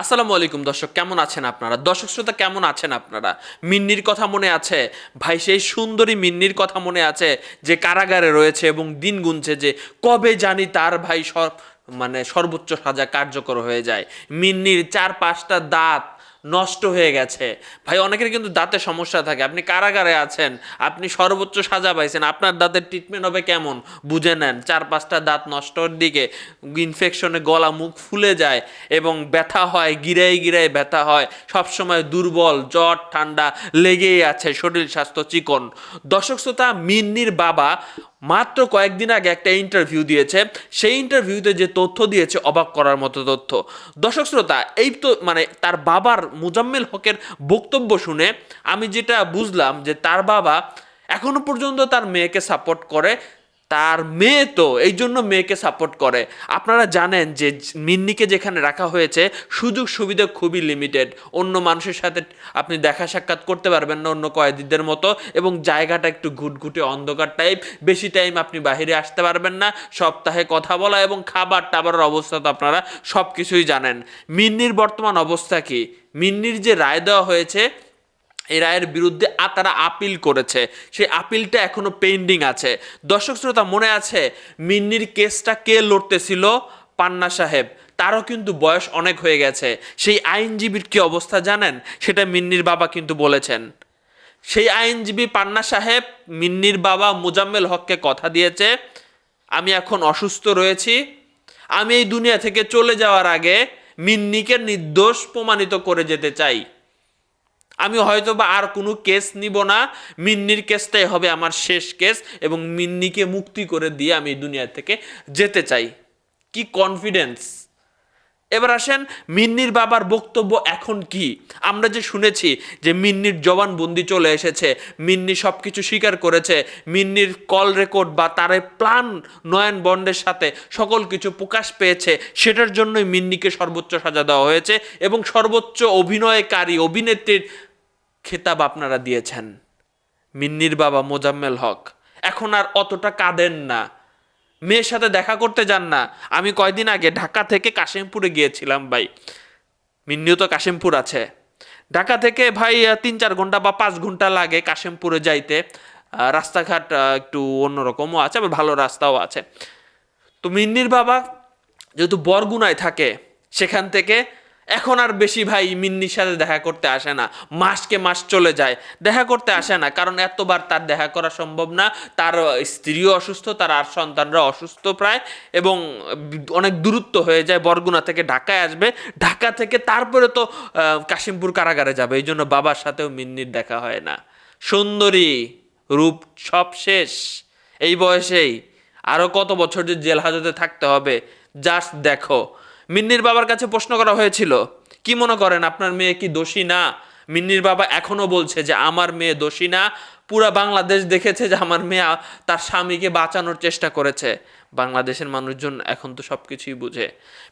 আসসালামু আলাইকুম দর্শক, কেমন আছেন আপনারা? দর্শক শ্রোতা, কেমন আছেন আপনারা? মিন্নির কথা মনে আছে? ভাই, সেই সুন্দরী মিন্নির কথা মনে আছে যে কারাগারে রয়েছে এবং দিন গুনছে যে কবে জানি তার ভাই সব মানে সর্বোচ্চ সাজা কার্যকর হয়ে যায়। মিন্নির চার পাঁচটা দাঁত নষ্ট হয়ে গেছে। ভাই, অনেকের কিন্তু দাঁতের সমস্যা থাকে। আপনি কারাগারে আছেন, আপনি সর্বোচ্চ সাজা পাইছেন, আপনার দাঁতের ট্রিটমেন্ট হবে কেমন? বুঝে নেন, চার পাঁচটা দাঁত নষ্টর দিকে ইনফেকশনে গলা, মুখ ফুলে যায় এবং ব্যথা হয় গিরাই গিরাই ব্যথা হয়। সবসময় দুর্বল, জ্বর, ঠান্ডা লেগেই আছে শরীর স্বাস্থ্য চিকন। দর্শক শ্রোতা, মিন্নির বাবা মাত্র কয়েকদিন আগে একটা ইন্টারভিউ দিয়েছে। সেই ইন্টারভিউতে যে তথ্য দিয়েছে, অবাক করার মতো তথ্য। দর্শক শ্রোতা, এই তো মানে তার বাবার মুজাম্মেল হকের বক্তব্য শুনে আমি যেটা বুঝলাম যে তার বাবা এখনও পর্যন্ত তার মেয়েকে সাপোর্ট করে। তার মেয়ে তো এই জন্য মেয়েকে সাপোর্ট করে। আপনারা জানেন যে মিন্নিকে যেখানে রাখা হয়েছে, সুযোগ সুবিধা খুবই লিমিটেড অন্য মানুষের সাথে আপনি দেখা সাক্ষাৎ করতে পারবেন না অন্য কয়েদিদের মতো এবং জায়গাটা একটু ঘুটঘুটে অন্ধকার টাইপ বেশি টাইম আপনি বাইরে আসতে পারবেন না, সপ্তাহে কথা বলা এবং খাবার টাবারের অবস্থা তো আপনারা সব কিছুই জানেন। মিন্নির বর্তমান অবস্থা কি? মিন্নির যে রায় দেওয়া হয়েছে এই রায়ের বিরুদ্ধে তারা আপিল করেছে। সেই আপিলটা এখনও পেন্ডিং আছে। দর্শক শ্রোতা, মনে আছে মিন্নির কেসটা কে লড়তেছিল? পান্না সাহেব। তারও কিন্তু বয়স অনেক হয়ে গেছে। সেই আইনজীবীর কি অবস্থা জানেন? সেটা মিন্নির বাবা কিন্তু বলেছেন। সেই আইনজীবী পান্না সাহেব মিন্নির বাবা মুজাম্মেল হককে কথা দিয়েছে, আমি এখন অসুস্থ রয়েছি। আমি এই দুনিয়া থেকে চলে যাওয়ার আগে মিন্নিকে নির্দোষ প্রমাণিত করে যেতে চাই। আমি হয়তো বা আর কোনো কেস নিব না। মিন্নির কেসটাই হবে আমার শেষ কেস এবং মিন্নিকে মুক্তি করে দিয়ে আমি দুনিয়া থেকে যেতে চাই। কি কনফিডেন্স এবার আসেন মিন্নির বাবার বক্তব্য এখন কি? আমরা যে শুনেছি যে মিন্নির জবানবন্দি চলে এসেছে, মিন্নি সব কিছু স্বীকার করেছে, মিন্নির কল রেকর্ড বা তার প্ল্যান নয়ন বন্ডের সাথে সকল কিছু প্রকাশ পেয়েছে, সেটার জন্যই মিন্নিকে সর্বোচ্চ সাজা দেওয়া হয়েছে এবং সর্বোচ্চ অভিনয়কারী, অভিনেত্রীর খেতাব আপনারা দিয়েছেন। মিন্নির বাবা মোজাম্মেল হক। এখন আর অতটা কাঁদেন না। মেয়ের সাথে দেখা করতে যান না। আমি কয়দিন আগে ঢাকা থেকে কাশিমপুরে গিয়েছিলাম ভাই। মিন্নিও তো কাশিমপুর আছে। ঢাকা থেকে ভাই তিন চার ঘণ্টা বা পাঁচ ঘণ্টা লাগে কাশিমপুরে যাইতে। রাস্তাঘাট একটু অন্যরকমও আছে, আবার ভালো রাস্তাও আছে। তো মিন্নির বাবা যেহেতু বরগুনায় থাকে, সেখান থেকে এখন আর বেশি ভাই মিন্নির সাথে দেখা করতে আসে না। মাসকে মাস চলে যায়, দেখা করতে আসে না, কারণ এতবার তার দেখা করা সম্ভব না। তার স্ত্রীও অসুস্থ, তার আর সন্তানরা অসুস্থ প্রায়, এবং অনেক দূরত্ব হয়ে যায়, বরগুনা থেকে ঢাকায় আসবে। ঢাকা থেকে তারপরে তো কাশিমপুর কারাগারে যাবে, এই জন্য বাবার সাথেও মিন্নির দেখা হয় না। সুন্দরী, রূপ সব শেষ। এই বয়সেই আরও কত বছর যে জেল হাজতে থাকতে হবে, জাস্ট দেখো। মিন্নির বাবার কাছে প্রশ্ন করা হয়েছিল, কি মনে করেন, আপনার মেয়ে কি দোষী না? মিন্নির বাবা এখনও বলছে যে, আমার মেয়ে দোষী না। পুরা বাংলাদেশ দেখেছে যে, আমার মেয়ে তার স্বামীকে বাঁচানোর চেষ্টা করেছে। বাংলাদেশের মানুষজন এখন তো সব কিছুই বুঝে।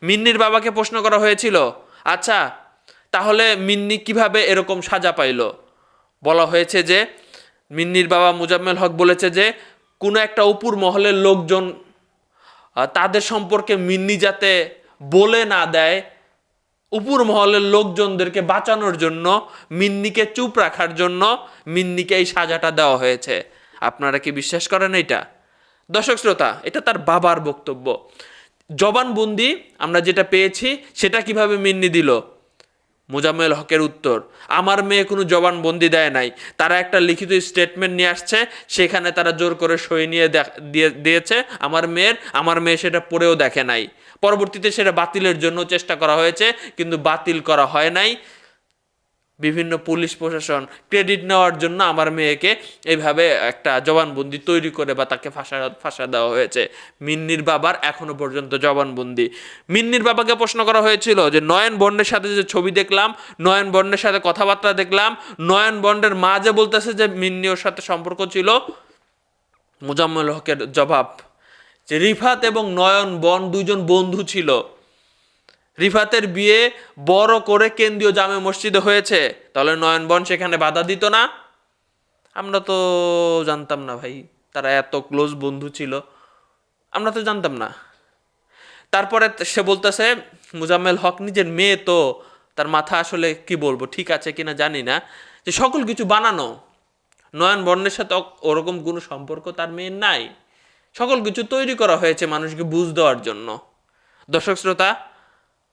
মিন্নির বাবাকে প্রশ্ন করা হয়েছিল আচ্ছা তাহলে মিন্নি কীভাবে এরকম সাজা পাইলো? বলা হয়েছে যে, মিন্নির বাবা মুজাম্মেল হক বলেছে যে, কোনো একটা উপর মহলের লোকজন তাদের সম্পর্কে মিন্নি যাতে বলে না দেয় উপর মহলের লোকজনদেরকে বাঁচানোর জন্য, মিন্নিকে চুপ রাখার জন্য মিন্নিকে এই সাজাটা দেওয়া হয়েছে। আপনারা কি বিশ্বাস করেন এটা দর্শক শ্রোতা, এটা তার বাবার বক্তব্য। জবানবন্দি আমরা যেটা পেয়েছি, সেটা কীভাবে মিন্নি দিল? মোজাম্মেল হকের উত্তর। আমার মেয়ে কোনো জবানবন্দি দেয় নাই। তারা একটা লিখিত স্টেটমেন্ট নিয়ে আসছে, সেখানে তারা জোর করে সই নিয়ে দিয়েছে। আমার মেয়ের, আমার মেয়ে সেটা পড়েও দেখে নাই। পরবর্তীতে সেটা বাতিলের জন্য চেষ্টা করা হয়েছে, কিন্তু বাতিল করা হয় নাই। বিভিন্ন পুলিশ প্রশাসন ক্রেডিট নেওয়ার জন্য আমার মেয়েকে এইভাবে একটা জবানবন্দি তৈরি করে বা তাকে ফাঁসা ফাঁসা দেওয়া হয়েছে। মিন্নির বাবার এখনও পর্যন্ত জবানবন্দি। মিন্নির বাবাকে প্রশ্ন করা হয়েছিল যে, নয়ন বন্ডের সাথে যে ছবি দেখলাম, নয়ন বন্ডের সাথে কথাবার্তা দেখলাম, নয়ন বন্ডের মা যে বলতেছে যে মিন্নি ওর সাথে সম্পর্ক ছিল, মুজাম্মেল হকের জবাব, যে রিফাত এবং নয়ন বন দুজন বন্ধু ছিল। রিফাতের বিয়ে বড় করে কেন্দ্রীয় জামে মসজিদে হয়েছে। তাহলে নয়নবন সেখানে বাধা দিত না? আমরা তো জানতাম না ভাই, তারা এত ক্লোজ বন্ধু ছিল। আমরা তো জানতাম না। তারপরে সে বলতেছে, মুজাম্মেল হক নিজের মেয়ে তো, তার মাথা আসলে কি বলব, ঠিক আছে কিনা জানি না। যে সকল কিছু বানানো নয়ন বর্ণের সাথে ওরকম কোনো সম্পর্ক তার মেয়ের নাই। সকল কিছু তৈরি করা হয়েছে মানুষকে বুঝ দেওয়ার জন্য। দর্শক শ্রোতা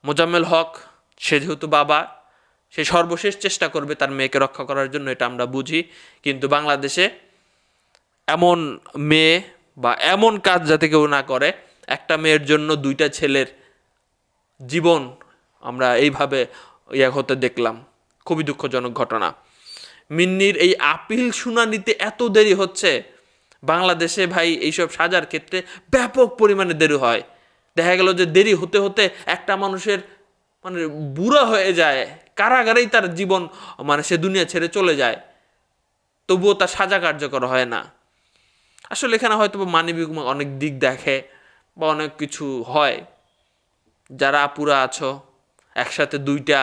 মোজাম্মেল হক, সে যেহেতু বাবা, সে সর্বশেষ চেষ্টা করবে তার মেয়েকে রক্ষা করার জন্য, এটা আমরা বুঝি। কিন্তু বাংলাদেশে এমন মেয়ে বা এমন কাজ যাতে কেউ না করে, একটা মেয়ের জন্য দুইটা ছেলের জীবন আমরা এইভাবে ইয়া হতে দেখলাম। খুবই দুঃখজনক ঘটনা। মিন্নির এই আপিল শুনানিতে এত দেরি হচ্ছে? বাংলাদেশে ভাই এইসব সাজার ক্ষেত্রে ব্যাপক পরিমাণে দেরি হয়। দেখা গেল যে দেরি হতে হতে একটা মানুষের মানে বুড়া হয়ে যায়। কারাগারেই তার জীবন মানে সে দুনিয়া ছেড়ে চলে যায়। তবুও তার সাজা কার্যকর হয় না। আসলে এখানে হয়তো মানবিক অনেক দিক দেখে বা অনেক কিছু হয়। যারা আপুরা আছো, একসাথে দুইটা,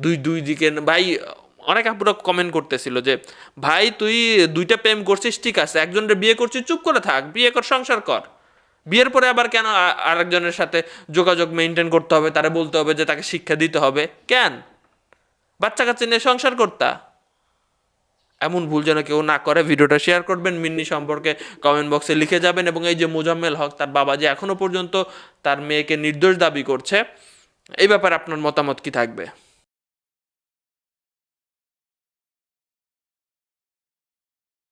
দুই দুই দিকে ভাই, অনেক আপুরা কমেন্ট করতেছিল যে, ভাই, তুই দুইটা প্রেম করছিস, ঠিক আছে। একজনের বিয়ে করছিস, চুপ করে থাক, বিয়ে কর, সংসার কর। বিয়ের পরে আবার কেন আরেকজনের সাথে যোগাযোগ মেনটেন করতে হবে? তারে বলতে হবে যে তাকে শিক্ষা দিতে হবে। কেন? বাচ্চা কাচ্চা নিয়ে সংসার করতা। এমন ভুল যেন কেউ না করে। ভিডিওটা শেয়ার করবেন। মিন্নি সম্পর্কে কমেন্ট বক্সে লিখে যাবেন এবং এই যে মোজাম্মেল হক, তার বাবা যে এখনও পর্যন্ত তার মেয়েকে নির্দোষ দাবি করছে, এই ব্যাপারে আপনার মতামত কি থাকবে?